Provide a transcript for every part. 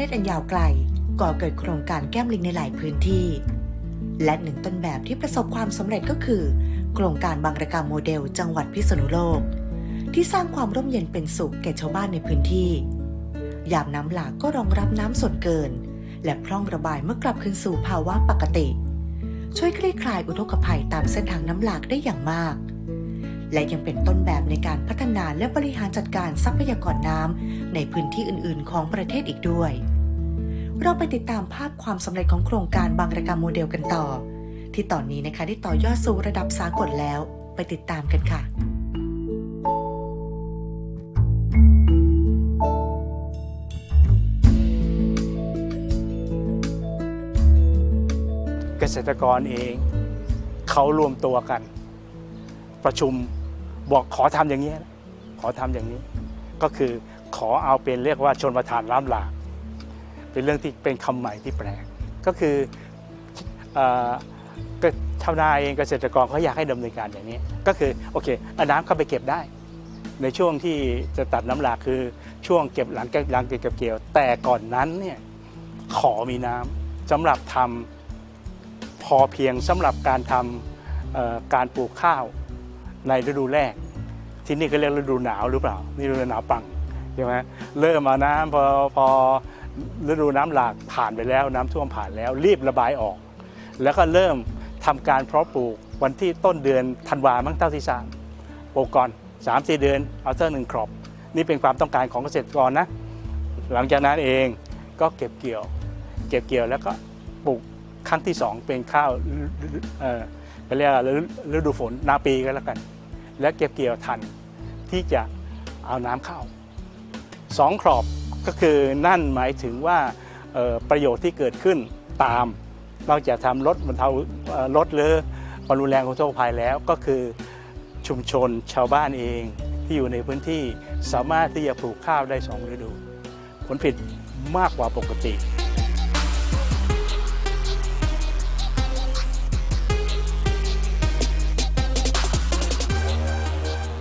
เนตรอันยาวไกล ก่อเกิดโครงการแก้มลิงในหลายพื้นที่ และหนึ่งต้นแบบที่ประสบความสำเร็จก็คือ โครงการบางระกาโมเดลจังหวัดพิษณุโลก ที่สร้างความร่มเย็นเป็นสุขแก่ชาวบ้านในพื้นที่ ยามน้ำหลากก็รองรับน้ำส่วนเกิน และพร่องระบายเมื่อกลับคืนสู่ภาวะปกติ ช่วยคลี่คลายอุทกภัยตามเส้นทางน้ำหลากได้อย่างมากและยังเป็นต้นแบบในการพัฒนาและบริหารจัดการทรัพยากรน้ำในพื้นที่อื่น ๆ ของประเทศอีกด้วย เราไปติดตามภาพความสำเร็จของโครงการบางระกรรมโมเดลกันต่อ ที่ตอนนี้นะคะได้ต่อยอดสู่ระดับสากลแล้ว ไปติดตามกันค่ะเกษตรกรเอง เขารวมตัวกัน ประชุมบอกขอทำอย่างนี้ ขอทำอย่างนี้ ก็คือขอเอาเป็นเรียกว่าชนประทานล้ำหลาก เป็นเรื่องที่เป็นคำใหม่ที่แปลกก็คือก็ชาวนาเองเกษตรกรเขาอยากให้ดำเนินการอย่างนี้ ก็คือโอเคเอาน้ำเข้าไปเก็บได้ ในช่วงที่จะตัดน้ำหลากคือช่วงเก็บหลังหลังเก็บเกี่ยว แต่ก่อนนั้นเนี่ยขอมีน้ำสำหรับทำพอเพียงสำหรับการทำเอ่อการปลูกข้าวในฤดูแรก ที่นี่ก็เรียกฤดูหนาวหรือเปล่านี่ฤดูหนาวปังใช่ไหมเริ่มมาน้ำพอพอ ฤดูน้ำหลากผ่านไปแล้วน้ำท่วมผ่านแล้ว รีบระบายออก แล้วก็เริ่มทำการเพาะปลูกวันที่ต้นเดือนธันวามั้งเท่าที่ทราบปลูกก่อน3าสี่เดือนเอาเท่าหนึ่งครอบ นี่เป็นความต้องการของเกษตรกรนะ หลังจากนั้นเองก็เก็บเกี่ยว เก็บเกี่ยวแล้วก็ปลูกครั้งที่สองเป็นข้าวเออเขาเรียกว่าฤดูฝนนาปีก็แล้วกัน และเก็บเกี่ยวทันที่จะเอาน้ำเข้าสองครอบ ก็คือนั่นหมายถึงว่าประโยชน์ที่เกิดขึ้นตาม นอกจากทำลดบรรเทาลดหรือความรุนแรงของโรคภัยแล้วก็คือชุมชนชาวบ้านเองที่อยู่ในพื้นที่สามารถที่จะปลูกข้าวได้สองฤดู ผลผลิตมากกว่าปกติ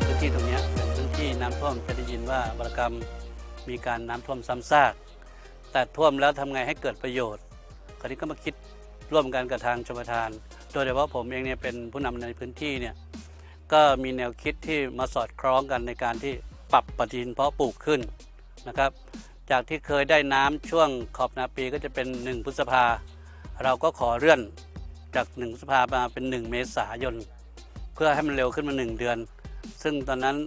พื้นที่ตรงนี้เป็นพื้นที่น้ำท่วมจะได้ยินว่าบรกรรม มีการน้ำท่วมซ้ำซาก แต่ท่วมแล้วทำไงให้เกิดประโยชน์ คราวนี้ก็มาคิดร่วมกันกับทางชมทาน โดยเฉพาะผมเองเนี่ยเป็นผู้นำในพื้นที่เนี่ยก็มีแนวคิดที่มาสอดคล้องกันในการที่ปรับปฏิทินเพาะปลูกขึ้นนะครับ จากที่เคยได้น้ำช่วงขอบนาปีก็จะเป็น 1 พฤษภา เราก็ขอเลื่อนจาก 1 พฤษภามาเป็น 1 เมษายน เพื่อให้มันเร็วขึ้นมา 1 เดือน ซึ่งตอนนั้น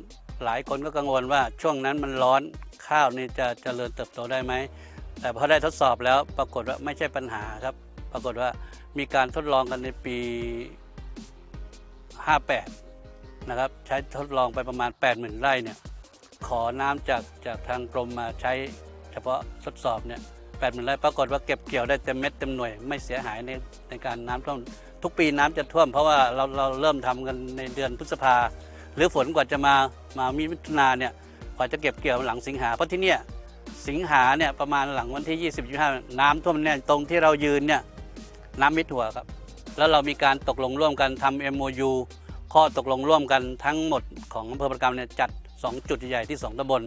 หลายคนก็กังวลว่าช่วงนั้นมันร้อน ข้าวนี่จะเจริญเติบโตได้ไหม แต่พอได้ทดสอบแล้วปรากฏว่าไม่ใช่ปัญหาครับ ปรากฏว่ามีการทดลองกันในปี 58 นะครับ ใช้ทดลองไปประมาณ 80,000 ไร่เนี่ย ขอน้ำจากจากทางกรมมาใช้เฉพาะทดสอบเนี่ย80,000ไร่ปรากฏว่าเก็บเกี่ยวได้เต็มเม็ดเต็มหน่วยไม่เสียหายในในการน้ำท่วมทุกปีน้ำจะท่วมเพราะว่าเราเราเริ่มทำกันในเดือนพฤษภาหรือฝนกว่าจะมามามีมิถุนาเนี่ย ว่าจะเก็บเกี่ยวหลังสิงหาเพราะที่เนี่ยสิงหาเนี่ยประมาณหลังวันที่ 20 25 น้ำท่วมเนี่ยตรงที่เรายืนเนี่ยน้ำมิดหัวครับ แล้วเรามีการตกลงร่วมกันทำ MOU ข้อตกลงร่วมกันทั้งหมดของอำเภอประกำเนี่ยจัด 2 จุดใหญ่ที่ 2ตำบล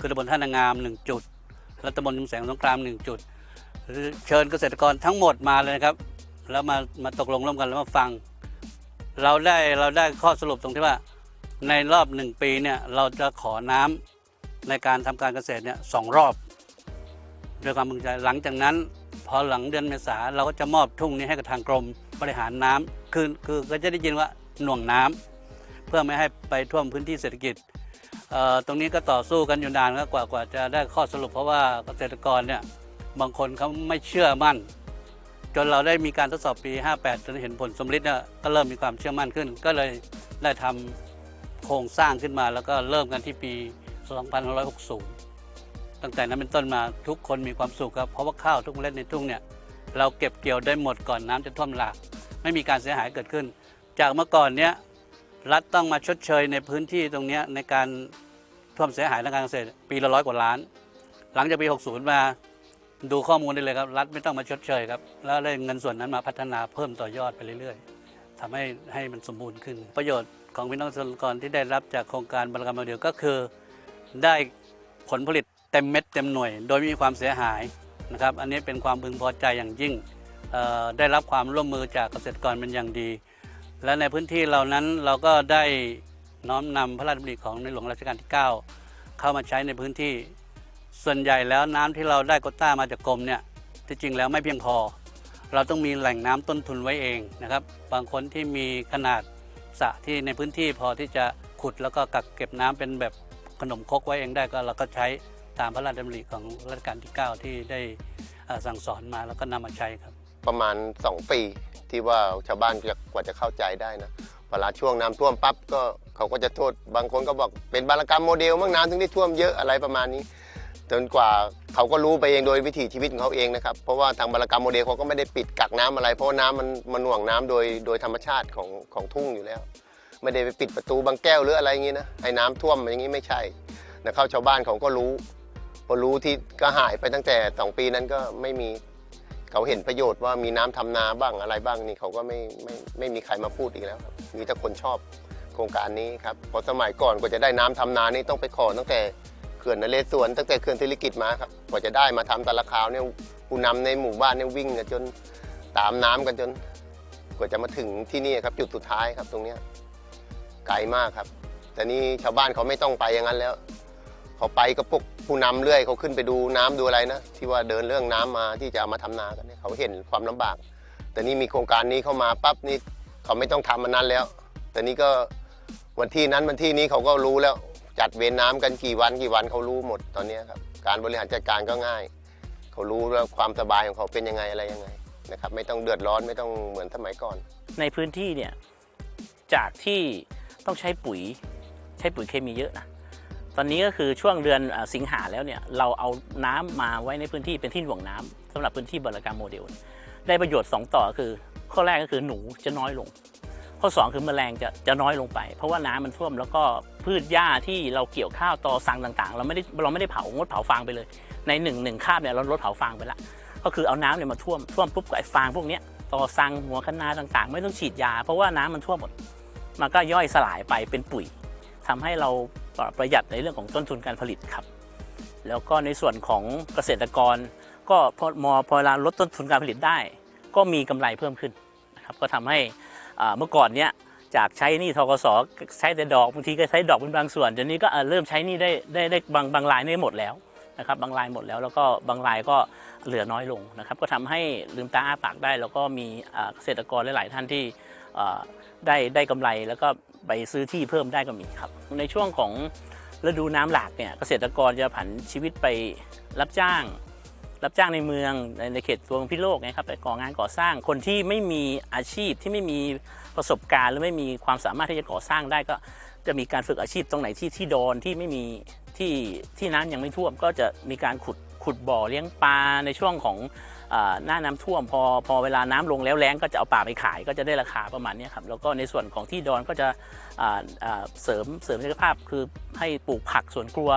คือตำบลท่านางาม 1 จุด และตำบลชุมแสงสงคราม 1 จุด เชิญเกษตรกรทั้งหมดมาเลยนะครับ แล้วมามาตกลงร่วมกันแล้วมาฟัง เราได้เราได้ข้อสรุปตรงที่ว่า ในรอบหนึ่งปีเนี่ยเราจะขอน้ำในการทำการเกษตรเนี่ยสองรอบด้วยความพึงใจหลังจากนั้น พอหลังเดือนเมษาเราก็จะมอบทุ่งนี้ให้กับทางกรมบริหารน้ำคือคือก็จะได้ยินว่าหน่วงน้ำเพื่อไม่ให้ไปท่วมพื้นที่เศรษฐกิจเอ่อตรงนี้ก็ต่อสู้กันอยู่นานก็กว่ากว่าจะได้ข้อสรุปเพราะว่าเกษตรกรเนี่ยบางคนเขาไม่เชื่อมั่น จนเราได้มีการทดสอบปี 58จนเห็นผลสมฤทธิ์เนี่ยก็เริ่มมีความเชื่อมั่นขึ้น ก็เลยได้ทำ โครงสร้างขึ้นมาแล้วก็เริ่มกันที่ปี 2560 ตั้งแต่นั้นเป็นต้นมาทุกคนมีความสุขครับ เพราะว่าข้าวทุกเมล็ดในทุ่งเนี่ยเราเก็บเกี่ยวได้หมดก่อนน้ำจะท่วมหลาก ไม่มีการเสียหายเกิดขึ้น จากเมื่อก่อนเนี้ยรัฐต้องมาชดเชยในพื้นที่ตรงนี้ในการท่วมเสียหายทางการเกษตรปีละร้อยกว่าล้าน หลังจากปี 60 มาดูข้อมูลได้เลยครับรัฐไม่ต้องมาชดเชยครับ แล้วได้เงินส่วนนั้นมาพัฒนาเพิ่มต่อยอดไปเรื่อย ๆทำให้ให้มันสมบูรณ์ขึ้นประโยชน์ของพี่น้องเกษตรกรที่ได้รับจากโครงการบรรกรรมเดียวก็คือ ได้ผลผลิตเต็มเม็ดเต็มหน่วย โดยไม่มีความเสียหายนะครับ อันนี้เป็นความพึงพอใจอย่างยิ่งได้รับความร่วมมือจากเกษตรกรเป็นอย่างดี และในพื้นที่เหล่านั้นเราก็ได้น้อมนำพระราชดำริของในหลวงรัชกาลที่ 9 เข้ามาใช้ในพื้นที่ ส่วนใหญ่แล้วน้ำที่เราได้โควต้ามาจากกรมเนี่ยที่จริงแล้วไม่เพียงพอ เราต้องมีแหล่งน้ำต้นทุนไว้เองนะครับ บางคนที่มีขนาด สระที่ในพื้นที่พอที่จะขุดแล้วก็กักเก็บน้ำเป็นแบบขนมครกไว้เองได้ก็เราก็ใช้ตามพระราชดำริของรัชกาลที่ 9 ที่ได้สั่งสอนมาแล้วก็นำมาใช้ครับ ประมาณ 2 ปีที่ว่าชาวบ้านจะกว่าจะเข้าใจได้นะเวลาช่วงน้ำท่วมปั๊บก็เขาก็จะโทษบางคนก็บอกเป็นบารกรรมโมเดลมั้งน้ำถึงได้ท่วมเยอะอะไรประมาณนี้ จนกว่าเขาก็รู้ไปเองโดยวิถีชีวิตของเขาเองนะครับ เพราะว่าทางบารกรรมโมเดลเขาก็ไม่ได้ปิดกักน้ำอะไร เพราะน้ำมันมันหน่วงน้ำโดยโดยธรรมชาติของของทุ่งอยู่แล้ว ไม่ได้ไปปิดประตูบางแก้วหรืออะไรอย่างนี้นะให้น้ำท่วมอย่างนี้ไม่ใช่นะเข้าชาวบ้านเขาก็รู้ พอรู้ที่ก็หายไปตั้งแต่สองปีนั้นก็ไม่มีเขาเห็นประโยชน์ว่ามีน้ำทำนาบ้างอะไรบ้างนี่เขาก็ไม่ไม่ไม่มีใครมาพูดอีกแล้วมีแต่คนชอบโครงการนี้ครับพราะสมัยก่อนกว่าจะได้น้ำทำนานี่ต้องไปขอตั้งแต่ ขื่อนนเรศวรตั้งแต่เขื่อนศิริกิตมาครับกว่าจะได้มาทำตะละคาวเนี่ยผู้นำในหมู่บ้านเนี่ยวิ่งกันจนตามน้ำกันจน กว่าจะมาถึงที่นี่ครับ จุดสุดท้ายครับตรงเนี้ยไกลมากครับ แต่นี่ชาวบ้านเขาไม่ต้องไปอย่างนั้นแล้วเขาไปก็พวกผู้นำเรื่อยเขาขึ้นไปดูน้ำดูอะไรนะที่ว่าเดินเรื่องน้ำมาที่จะามาทำนากันเนี่ยเขาเห็นความลำบาก แต่นี่มีโครงการนี้เข้ามาปั๊บนี่เขาไม่ต้องทำมันนั้นแล้ว แต่นี่ก็วันที่นั้นวันที่นี้เขาก็รู้แล้ว จัดเวรน้ำกันกี่วันกี่วันเขารู้หมดตอนนี้ครับการบริหารจัดการก็ง่าย เขารู้แล้วความสบายของเขาเป็นยังไงอะไรยังไงนะครับไม่ต้องเดือดร้อนไม่ต้องเหมือนสมัยก่อน ในพื้นที่เนี่ยจากที่ต้องใช้ปุ๋ยใช้ปุ๋ยเคมีเยอะนะตอนนี้ก็คือช่วงเดือนสิงหาแล้วเนี่ยเราเอาน้ำมาไว้ในพื้นที่เป็นที่หน่วงน้ำสำหรับพื้นที่บริการโมเดล ได้ประโยชน์ 2 ต่อคือ ข้อแรกก็คือหนูจะน้อยลง ข้อ 2 คือแมลงจะจะน้อยลงไป เพราะว่าน้ำมันท่วมแล้วก็ พืชหญ้าที่เราเกี่ยวข้าวตอสังต่างๆ เราไม่ได้เราไม่ได้เผางดเผาฟางไปเลย ในหนึ่งหนึ่งคาบเนี่ยเราลดเผาฟางไปละก็คือเอาน้ำเนี่ยมาท่วมท่วมปุ๊บก็ไอ้ฟางพวกเนี้ยตอสังหัวคะนาต่างๆ ไม่ต้องฉีดยา เพราะว่าน้ำมันท่วมหมดมันก็ย่อยสลายไปเป็นปุ๋ยทำให้เราประหยัดในเรื่องของต้นทุนการผลิตครับ แล้วก็ในส่วนของเกษตรกร ก็พอมอพอเวลาลดต้นทุนการผลิตได้ ก็มีกำไรเพิ่มขึ้นนะครับก็ทำให้เมื่อก่อนเนี้ย จากใช้นี่ทกสใช้แต่ดอกบางทีก็ใช้ดอกเป็นบางส่วนเดี๋ยวนี้ก็เริ่มใช้นี่ได้ได้ได้บางบางรายนี่หมดแล้วนะครับบางรายหมดแล้วแล้วก็บางรายก็เหลือน้อยลงนะครับ ก็ทำให้ลืมตาอ้าปากได้ แล้วก็มีเกษตรกรหลาย ๆ ท่านที่ได้ได้กำไรแล้วก็ไปซื้อที่เพิ่มได้ก็มีครับ ในช่วงของฤดูน้ำหลากเนี่ยเกษตรกรจะผันชีวิตไปรับจ้าง รับจ้างในเมืองในในเขตตัวเมืองพิโลกนะครับไปก่องานก่อสร้างคนที่ไม่มีอาชีพที่ไม่มีประสบการณ์หรือไม่มีความสามารถที่จะก่อสร้างได้ก็จะมีการฝึกอาชีพตรงไหนที่ที่โดนที่ไม่มีที่ที่น้ำยังไม่ท่วม ก็จะมีการขุดขุดบ่อเลี้ยงปลาในช่วงของ หน้าน้ำท่วมพอพอเวลาน้ำลงแล้วแล้งก็จะเอาปลาไปขายก็จะได้ราคาประมาณนี้ครับแล้วก็ในส่วนของที่ดอนก็จะเสริมเสริมศักยภาพ คือให้ปลูกผักสวนครัว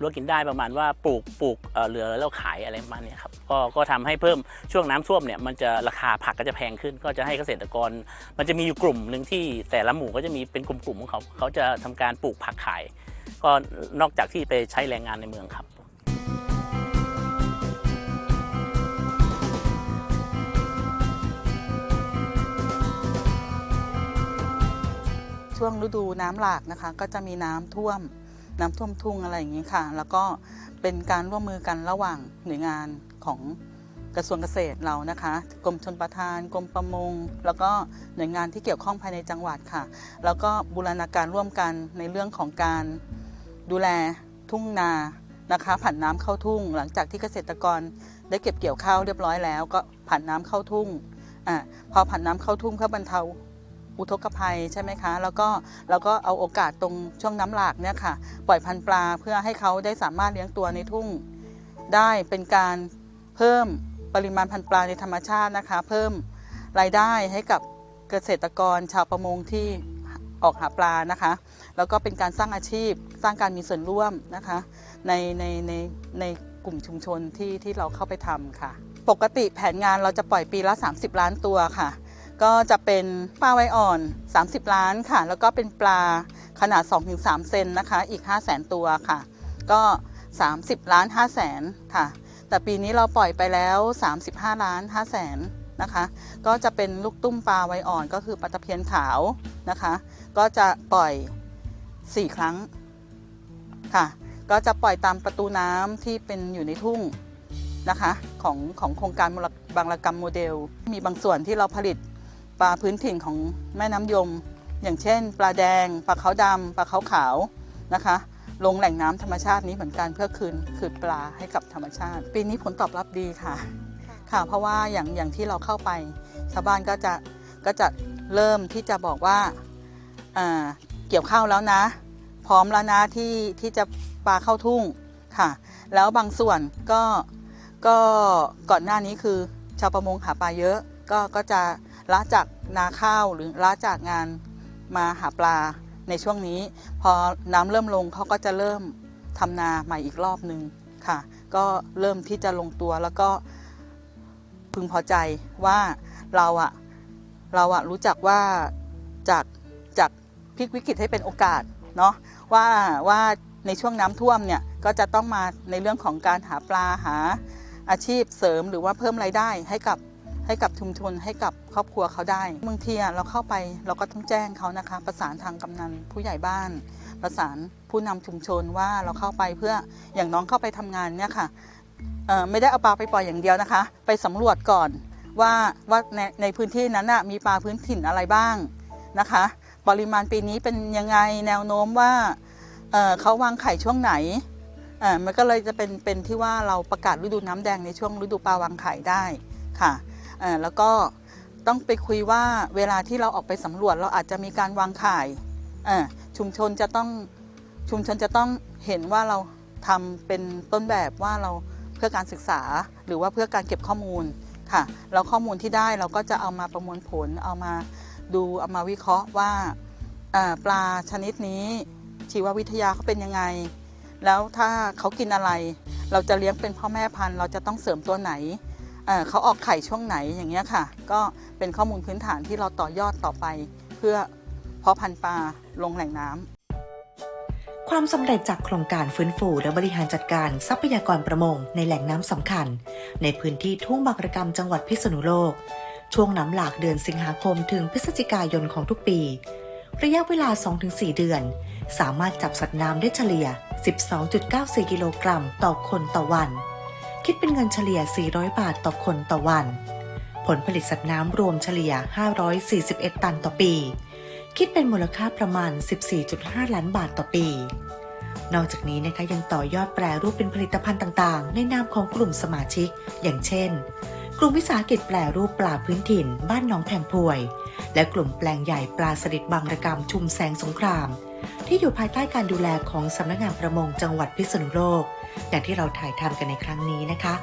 รั้วกินได้ประมาณว่าปลูกปลูกเหลือแล้วขายอะไรประมาณนี้ครับก็ก็ทำให้เพิ่มช่วงน้ำท่วมเนี่ยมันจะราคาผักก็จะแพงขึ้น ก็จะให้เกษตรกร มันจะมีอยู่กลุ่มหนึ่งที่แต่ละหมู่ก็จะมีเป็นกลุ่มๆของเขาเขาจะทำการปลูกผักขาย ก็นอกจากที่ไปใช้แรงงานในเมืองครับ ช่วงฤดูน้ำหลากนะคะ ก็จะมีน้ำท่วม น้ำท่วมทุ่งอะไรอย่างนี้ค่ะ แล้วก็เป็นการร่วมมือกันระหว่างหน่วยงานของกระทรวงเกษตรเรานะคะ กรมชนประทาน กรมประมง แล้วก็หน่วยงานที่เกี่ยวข้องภายในจังหวัดค่ะ แล้วก็บูรณาการร่วมกันในเรื่องของการดูแลทุ่งนานะคะผันน้ำเข้าทุ่ง หลังจากที่เกษตรกรได้เก็บเกี่ยวข้าวเรียบร้อยแล้ว ก็ผันน้ำเข้าทุ่งอ่าพอผันน้ำเข้าทุ่งเพื่อบรรเทา อุทกภัยใช่ไหมคะ แล้วก็เราก็เอาโอกาสตรงช่วงน้ำหลากเนี่ยค่ะ ปล่อยพันธุ์ปลาเพื่อให้เขาได้สามารถเลี้ยงตัวในทุ่ง ได้เป็นการเพิ่มปริมาณพันธุ์ปลาในธรรมชาตินะคะ เพิ่มรายได้ให้กับเกษตรกรชาวประมงที่ออกหาปลานะคะ แล้วก็เป็นการสร้างอาชีพ สร้างการมีส่วนร่วมนะคะ ในในในในกลุ่มชุมชนที่ที่เราเข้าไปทำค่ะ ปกติแผนงานเราจะปล่อยปีละ 30 ล้านตัวค่ะ ก็จะเป็นปลาไวอ่อน 30 ล้านค่ะ แล้วก็เป็นปลาขนาด 2-3 เซนนะคะ อีก 5 0 0แสนตัวค่ะ ก็ 30 ล้าน 5 0 0แสนค่ะ แต่ปีนี้เราปล่อยไปแล้ว 35 ล้าน 5 0 0แสนนะคะ ก็จะเป็นลูกตุ้มปลาไวอ่อนก็คือปลาตะเพียนขาวนะคะ ก็จะปล่อย 4 ครั้งค่ะ ก็จะปล่อยตามประตูน้ำที่เป็นอยู่ในทุ่งนะคะของของโครงการบางระกรรมโมเดล มีบางส่วนที่เราผลิต ปลาพื้นถิ่นของแม่น้ำยม อย่างเช่น ปลาแดง ปลาขาวดำปลาขาวขาวนะคะ ลงแหล่งน้ำธรรมชาตินี้เหมือนกันเพื่อคืนคืนปลาให้กับธรรมชาติ ปีนี้ผลตอบรับดีค่ะค่ะเพราะว่าอย่างอย่างที่เราเข้าไปชาวบ้านก็จะก็จะเริ่มที่จะบอกว่าอ่าเกี่ยวข้าวแล้วนะ พร้อมแล้วนะที่ที่จะปลาเข้าทุ่งค่ะ แล้วบางส่วนก็ก็ก่อนหน้านี้คือชาวประมงหาปลาเยอะก็ก็จะ ละจากนาข้าวหรือละจากงานมาหาปลาในช่วงนี้ พอน้ำเริ่มลงเขาก็จะเริ่มทำนาใหม่อีกรอบหนึ่งค่ะ ก็เริ่มที่จะลงตัวแล้วก็พึงพอใจว่าเราอะเราอะรู้จักว่าจากจากพลิกวิกฤตให้เป็นโอกาสเนาะว่าว่าในช่วงน้ำท่วมเนี่ยก็จะต้องมาในเรื่องของการหาปลาหาอาชีพเสริมหรือว่าเพิ่มรายได้ให้กับ ให้กับชุมชนให้กับครอบครัวเขาได้บางทีเราเข้าไปเราก็ต้องแจ้งเขานะคะ ประสานทางกำนันผู้ใหญ่บ้าน ประสานผู้นำชุมชนว่าเราเข้าไปเพื่ออย่างน้องเข้าไปทำงานเนี่ยค่ะไม่ได้เอาปลาไปปล่อยอย่างเดียวนะคะ ไปสำรวจก่อนว่าว่าในในพื้นที่นั้นนะมีปลาพื้นถิ่นอะไรบ้างนะคะ ปริมาณปีนี้เป็นยังไงแนวโน้มว่าเเขาวางไข่ช่วงไหนมันก็เลยจะเป็นเป็นที่ว่าเราประกาศฤดูน้ำแดงในช่วงฤดูปลาวางไข่ได้ค่ะ แล้วก็ต้องไปคุยว่าเวลาที่เราออกไปสำรวจเราอาจจะมีการวางข่เอ่อชุมชนจะต้องชุมชนจะต้องเห็นว่าเราทำเป็นต้นแบบว่าเราเพื่อการศึกษาหรือว่าเพื่อการเก็บข้อมูลค่ะแล้วข้อมูลที่ได้เราก็จะเอามาประมวลผลเอามาดูเอามาวิเคราะห์ว่าปลาชนิดนี้ชีววิทยาเขาเป็นยังไง แล้วถ้าเขากินอะไร เราจะเลี้ยงเป็นพ่อแม่พันธุ์ เราจะต้องเสริมตัวไหน เขาออกไข่ช่วงไหนอย่างเงี้ยค่ะ ก็เป็นข้อมูลพื้นฐานที่เราต่อยอดต่อไป เพื่อเพาะพันธุ์ปลาลงแหล่งน้ำความสำเร็จจากโครงการฟื้นฟูและบริหารจัดการทรัพยากรประมงในแหล่งน้ำสำคัญ ในพื้นที่ทุ่งบางระกรรมจังหวัดพิษณุโลก ช่วงน้ำหลากเดือนสิงหาคมถึงพฤศจิกายนของทุกปี ระยะเวลา 2-4 เดือน สามารถจับสัตว์น้ำได้เฉลี่ย 12.94 กิโลกรัมต่อคนต่อวัน คิดเป็นเงินเฉลี่ย 400 บาทต่อคนต่อวัน ผลผลิตสัตว์น้ำรวมเฉลี่ย 541 ตันต่อปี คิดเป็นมูลค่าประมาณ 14.5 ล้านบาทต่อปี นอกจากนี้นะคะยังต่อยอดแปรรูปเป็นผลิตภัณฑ์ต่างๆ ในนามของกลุ่มสมาชิก อย่างเช่น กลุ่มวิสาหกิจแปรรูปปลาพื้นถิ่น บ้านหนองแพงพวย และกลุ่มแปลงใหญ่ปลาสลิดบางระกรรมชุมแสงสงคราม ที่อยู่ภายใต้การดูแลของสำนักงานประมงจังหวัดพิษณุโลก อย่างที่เราถ่ายทำกันในครั้งนี้นะคะ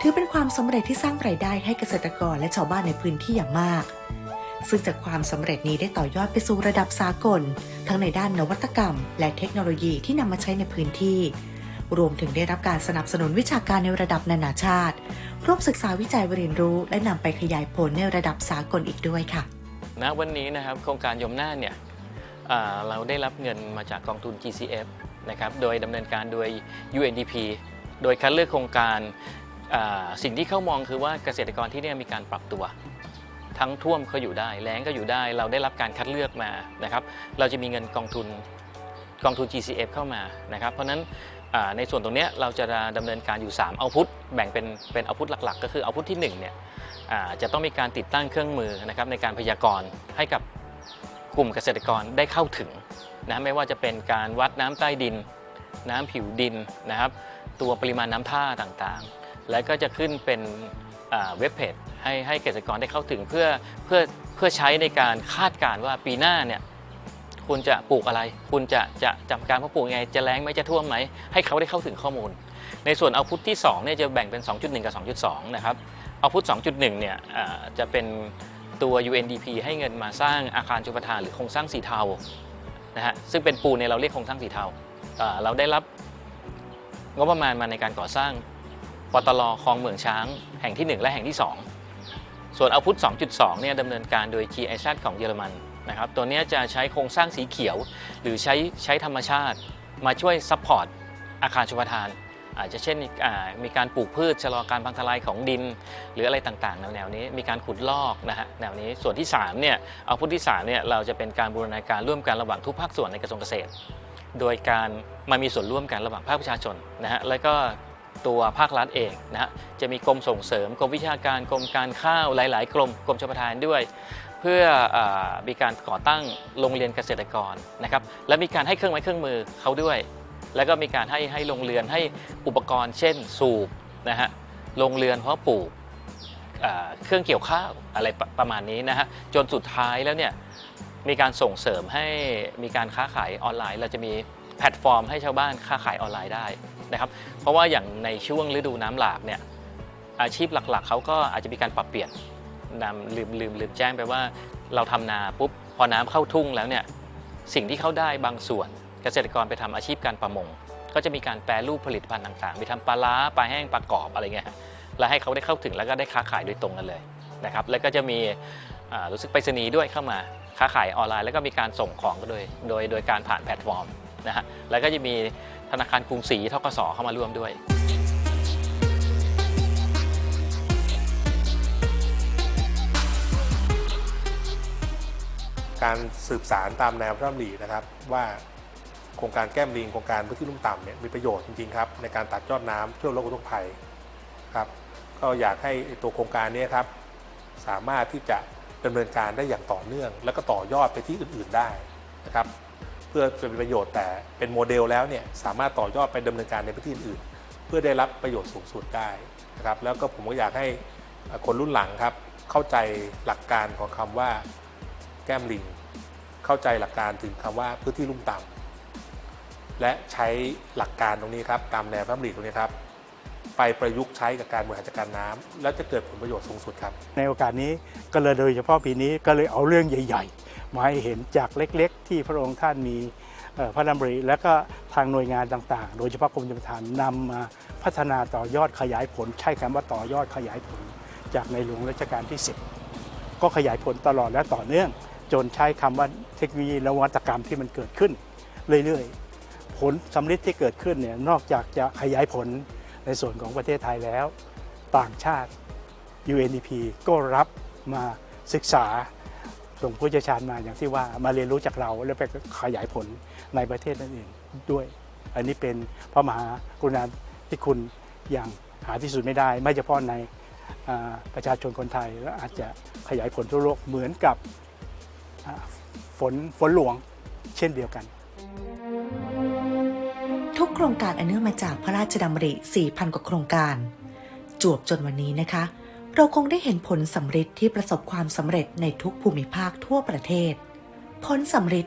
ถือเป็นความสำเร็จที่สร้างรายได้ให้เกษตรกรและชาวบ้านในพื้นที่อย่างมาก ซึ่งจากความสำเร็จนี้ได้ต่อยอดไปสู่ระดับสากล ทั้งในด้านนวัตกรรม และเทคโนโลยีที่นำมาใช้ในพื้นที่ รวมถึงได้รับการสนับสนุนวิชาการในระดับนานาชาติร่วมศึกษาวิจัยเรียนรู้ และนำไปขยายผลในระดับสากลอีกด้วยค่ะณวันนี้นะครับโครงการยมน่าเนี่ยเราได้รับเงินมาจากกองทุน GCF นะครับโดยดำเนินการโดย UNDP โดยคัดเลือกโครงการอ่าสิ่งที่เขามองคือว่าเกษตรกรที่เนี่ยมีการปรับตัว ทั้งท่วมก็อยู่ได้แล้งก็อยู่ได้ เราได้รับการคัดเลือกมานะครับเราจะมีเงินกองทุนกองทุน GCF เข้ามานะครับเพราะฉะนั้นอ่าในส่วนตรงเนี้ยเราจะดำเนินการอยู่3เอาพุทแบ่งเป็นเป็นเอาพุทหลักๆ ก็คือเอาพุทที่1เนี่ยอ่าจะต้องมีการติดตั้งเครื่องมือนะครับในการพยากรณ์ให้กับกลุ่มเกษตรกรได้เข้าถึง นะไม่ว่าจะเป็นการวัดน้ำใต้ดิน น้ำผิวดินนะครับ ตัวปริมาณน้ำท่าต่างๆ และก็จะขึ้นเป็นเว็บเพจให้ให้เกษตรกรได้เข้าถึงเพื่อเพื่อเพื่อใช้ในการคาดการณ์ว่าปีหน้าเนี่ยคุณจะปลูกอะไร คุณจะจะจับการเพาะปลูกยังไง จะแล้งไหมจะท่วมไหม ให้เขาได้เข้าถึงข้อมูล ในส่วนเอาพุทที่2เนี่ยจะแบ่งเป็น 2.1 กับ 2.2 นะครับ เอาพุท2.1 เนี่ยอ่าจะเป็นตัว UNDP ให้เงินมาสร้างอาคารชลประทานหรือโครงสร้างสีเทา นะฮะซึ่งเป็นปูนเนี่ยเราเรียกโครงสร้างสีเทาเราได้รับงบประมาณมาในการก่อสร้างปตลคลองเมืองช้างแห่งที่ 1 และแห่งที่ 2 ส่วนเอาพุท2.2เนี่ยดำเนินการโดย GIZ ของเยอรมันนะครับตัวนี้จะใช้โครงสร้างสีเขียว หรือใช้ใช้ธรรมชาติ มาช่วยซัพพอร์ตอาคารชุมทาน อาจจะเช่นมีการปลูกพืชชะลอการพังทลายของดิน หรืออะไรต่างๆ แนวๆนี้มีการขุดลอกนะฮะแนวนี้ส่วนที่3เนี่ยเอาพุทธที่3เนี่ยเราจะเป็นการบูรณาการร่วมกันระหว่างทุกภาคส่วนในกระทรวงเกษตร โดยการมามีส่วนร่วมกันระหว่างภาคประชาชนนะฮะแล้วก็ตัวภาครัฐเองนะฮะจะมีกรมส่งเสริมกรมวิชาการกรมการข้าวหลาย ๆ กรมกรมชลประทานด้วย เพื่ออมีการก่อตั้งโรงเรียนเกษตรกรนะครับและมีการให้เครื่องไม้เครื่องมือเขาด้วย แล้วก็มีการให้ให้โรงเรือนให้อุปกรณ์เช่นสูบนะฮะโรงเรือนเพาะปลูกเครื่องเกี่ยวข้าวอะไรประประมาณนี้นะฮะจนสุดท้ายแล้วเนี่ยมีการส่งเสริมให้มีการค้าขายออนไลน์ เราจะมีแพลตฟอร์มให้ชาวบ้านค้าขายออนไลน์ได้นะครับ เพราะว่าอย่างในช่วงฤดูน้ำหลากเนี่ยอาชีพหลักๆเขาก็อาจจะมีการปรับเปลี่ยนนำลืมลืมลืมแจ้งไปว่าเราทำนาปุ๊บพอน้ำเข้าทุ่งแล้วเนี่ยสิ่งที่เขาได้บางส่วน เกษตรกรไปทำอาชีพการประมง ก็จะมีการแปรรูปผลิตภัณฑ์ต่างๆมีทำปลาล้าปลาแห้งปลากรอบอะไรเงี้ยแล้วให้เขาได้เข้าถึงแล้วก็ได้ค้าขายโดยตรงกันเลยนะครับแล้วก็จะมีรู้สึกไปรษณีย์ด้วยเข้ามาค้าขายออนไลน์ แล้วก็มีการส่งของโดยโดยโดยการผ่านแพลตฟอร์มนะฮะแล้วก็จะมีธนาคารกรุงศรีทกสเข้ามาร่วมด้วยการสืบสารตามแนวพระดำรินะครับว่า โครงการแก้มลิงโครงการพื้นที่ลุ่มต่ำเนี่ยมีประโยชน์จริงๆครับในการตัดยอดน้ำช่วยลดอุทกภัยครับก็อยากให้ตัวโครงการนี้ครับสามารถที่จะดำเนินการได้อย่างต่อเนื่อง แล้วก็ต่อยอดไปที่อื่นๆได้นะครับเพื่อเป็นประโยชน์แต่เป็นโมเดลแล้วเนี่ยสามารถต่อยอดไปดำเนินการในพื้นที่อื่นเพื่อได้รับประโยชน์สูงสุดได้นะครับแล้วก็ผมก็อยากให้คนรุ่นหลังครับเข้าใจหลักการของคำว่าแก้มลิง เข้าใจหลักการถึงคำว่าพื้นที่ลุ่มต่ำ และใช้หลักการตรงนี้ครับตามแนวพระดำริตรงนี้ครับไปประยุกต์ใช้กับการบริหารจัดการน้ำแล้วจะเกิดผลประโยชน์สูงสุดครับ ในโอกาสนี้ก็เลยโดยเฉพาะปีนี้ก็เลยเอาเรื่องใหญ่ ๆ มาให้เห็นจากเล็กๆ ที่พระองค์ท่านมีพระดำริและก็ทางหน่วยงานต่างๆ โดยเฉพาะกรมชลประทานนำมาพัฒนาต่อยอดขยายผล ใช้คำว่าต่อยอดขยายผล จากในหลวงรัชกาลที่ 10 ก็ขยายผลตลอดและต่อเนื่อง จนใช้คำว่าเทคโนโลยีนวัตกรรมที่มันเกิดขึ้น เรื่อยๆ ลสำลิดที่เกิดขึ้นเนี่ยนอกจากจะขยายผลในส่วนของประเทศไทยแล้ว ต่างชาติ UNDP ก็รับมาศึกษาส่งผู้เชี่ยวชาญมาอย่างที่ว่ามาเรียนรู้จากเราแล้วไปขยายผลในประเทศอื่นๆด้วย อันนี้เป็นพระมหากรุณาธิคุณอย่างหาที่สุดไม่ได้ ไม่เฉพาะในประชาชนคนไทยและอาจจะขยายผลทั่วโลกเหมือนกับฝนฝนหลวงเช่นเดียวกัน ทุกโครงการอันเนื่องมาจากพระราชดำริ 4,000 กว่าโครงการ จวบจนวันนี้นะคะ เราคงได้เห็นผลสำเร็จที่ประสบความสำเร็จในทุกภูมิภาคทั่วประเทศ ผลสำเร็จ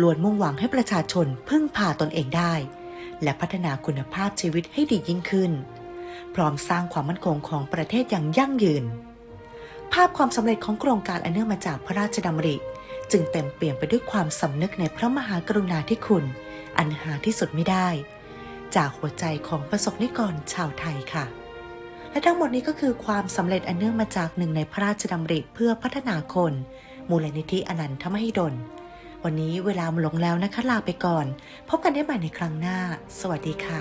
ล้วนมุ่งหวังให้ประชาชนพึ่งพาตนเองได้ และพัฒนาคุณภาพชีวิตให้ดียิ่งขึ้น พร้อมสร้างความมั่นคงของประเทศอย่างยั่งยืน ภาพความสำเร็จของโครงการอันเนื่องมาจากพระราชดำริ จึงเต็มเปี่ยมไปด้วยความสำนึกในพระมหากรุณาธิคุณ อันหาที่สุดไม่ได้ จากหัวใจของประสบนิกรชาวไทยค่ะ และทั้งหมดนี้ก็คือความสำเร็จอันเนื่องมาจากหนึ่งในพระราชดำริเพื่อพัฒนาคน มูลนิธิอนันทมหิดล วันนี้เวลาหมดลงแล้วนะคะลาไปก่อน พบกันได้ใหม่ในครั้งหน้า สวัสดีค่ะ